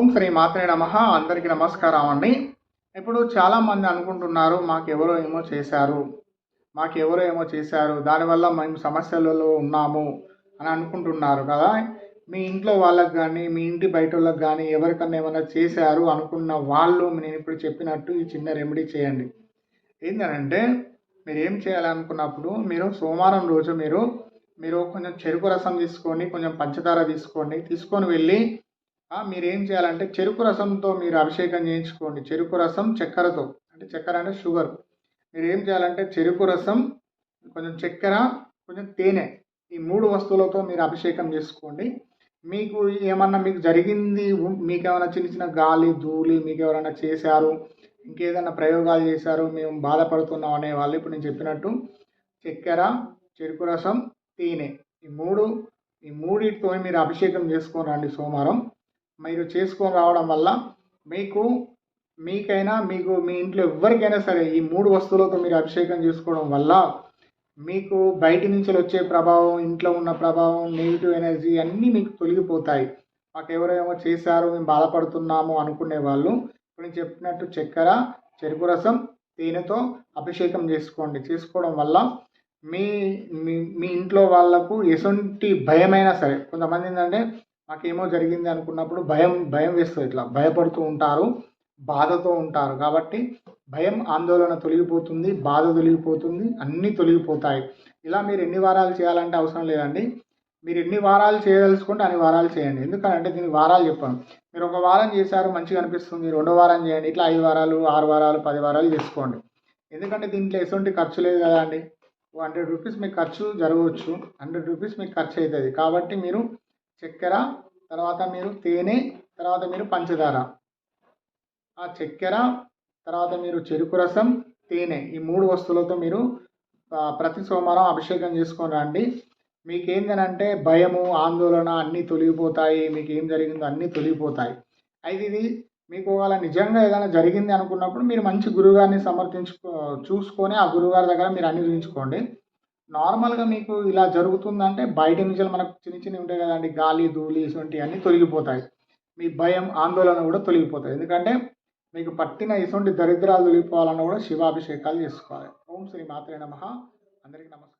ఓం శ్రీ మాత్రే నమ. అందరికీ నమస్కారం అండి. ఇప్పుడు చాలామంది అనుకుంటున్నారు మాకెవరో ఏమో చేశారు మాకెవరో ఏమో చేశారు దానివల్ల మేము సమస్యలలో ఉన్నాము అని అనుకుంటున్నారు కదా. మీ ఇంట్లో వాళ్ళకి కానీ మీ ఇంటి బయట వాళ్ళకి కానీ ఎవరికన్నా ఏమైనా చేశారు అనుకున్న వాళ్ళు నేను ఇప్పుడు చెప్పినట్టు ఈ చిన్న రెమెడీ చేయండి. ఏంటంటే మీరు ఏం చేయాలనుకున్నప్పుడు మీరు సోమవారం రోజు మీరు మీరు కొంచెం చెరుకు రసం తీసుకొని కొంచెం పంచదార తీసుకోండి తీసుకొని వెళ్ళి మీరు ఏం చేయాలంటే చెరుకు రసంతో మీరు అభిషేకం చేయించుకోండి. చెరుకు రసం చక్కెరతో అంటే చక్కెర అంటే షుగర్ మీరు ఏం చేయాలంటే చెరుకు రసం కొంచెం చక్కెర కొంచెం తేనె ఈ మూడు వస్తువులతో మీరు అభిషేకం చేసుకోండి. మీకు ఏమన్నా మీకు జరిగింది మీకు ఏమైనా చిన్న చిన్న గాలి ధూళి మీకు ఎవరైనా చేశారు ఇంకేదైనా ప్రయోగాలు చేశారు మేము బాధపడుతున్నాం అనే వాళ్ళు ఇప్పుడు నేను చెప్పినట్టు చక్కెర చెరుకు రసం తేనె ఈ మూడు ఈ మూడిటితో మీరు అభిషేకం చేసుకొని రండి సోమవారం. మీరు చేసుకొని రావడం వల్ల మీకు మీకైనా మీకు మీ ఇంట్లో ఎవరికైనా సరే ఈ మూడు వస్తువులతో మీరు అభిషేకం చేసుకోవడం వల్ల మీకు బయట నుంచి వచ్చే ప్రభావం ఇంట్లో ఉన్న ప్రభావం నెగిటివ్ ఎనర్జీ అన్నీ మీకు తొలగిపోతాయి. మాకు ఎవరేమో చేశారు మేము బాధపడుతున్నాము అనుకునే వాళ్ళు ఇప్పుడు నేను చెప్పినట్టు చక్కెర చెరుకు రసం తేనెతో అభిషేకం చేసుకోండి. చేసుకోవడం వల్ల మీ మీ మీ ఇంట్లో వాళ్ళకు ఎటువంటి భయమైనా సరే కొంతమంది ఏంటంటే మాకేమో జరిగింది అనుకున్నప్పుడు భయం భయం వేస్తుంది ఇట్లా. భయపడుతూ ఉంటారు బాధతో ఉంటారు. కాబట్టి భయం ఆందోళన తొలగిపోతుంది బాధ తొలగిపోతుంది అన్నీ తొలగిపోతాయి. ఇలా మీరు ఎన్ని వారాలు చేయాలంటే అవసరం లేదండి. మీరు ఎన్ని వారాలు చేయదలుచుకుంటే అన్ని వారాలు చేయండి. ఎందుకంటే దీనికి వారాలు చెప్పాను. మీరు ఒక వారం చేశారు మంచిగా అనిపిస్తుంది. రెండో వారం చేయండి. ఇట్లా ఐదు వారాలు ఆరు వారాలు పది వారాలు చేసుకోండి. ఎందుకంటే దీంట్లో ఎటువంటి ఖర్చు లేదు కదండి. హండ్రెడ్ రూపీస్ మీకు ఖర్చు జరగవచ్చు. హండ్రెడ్ రూపీస్ మీకు ఖర్చు అవుతుంది. కాబట్టి మీరు చక్కెర తర్వాత మీరు తేనె తర్వాత మీరు పంచదార. ఆ చక్కెర తర్వాత మీరు చెరుకు రసం తేనె ఈ మూడు వస్తువులతో మీరు ప్రతి సోమవారం అభిషేకం చేసుకొని రండి. మీకు ఏంటంటే భయము ఆందోళన అన్నీ తొలగిపోతాయి మీకు ఏం జరిగిందో అన్నీ తొలగిపోతాయి. అయితే ఇది మీకు ఒకవేళ నిజంగా ఏదైనా జరిగింది అనుకున్నప్పుడు మీరు మంచి గురువుగారిని సమర్థించుకో చూసుకొని ఆ గురువుగారి దగ్గర మీరు అన్ని చూపించుకోండి నార్మల్గా మీకు ఇలా జరుగుతుందంటే బయట నుంచి మనకు చిన్న చిన్నవి ఉంటాయి కదండి గాలి ధూళి ఇటువంటివి అన్నీ తొలగిపోతాయి. మీ భయం ఆందోళన కూడా తొలగిపోతాయి. ఎందుకంటే మీకు పట్టిన ఇటువంటి దరిద్రాలు తొలగిపోవాలన్నా కూడా శివాభిషేకాలు చేసుకోవాలి. ఓం శ్రీ మాత్రే నమ. అందరికీ నమస్కారం.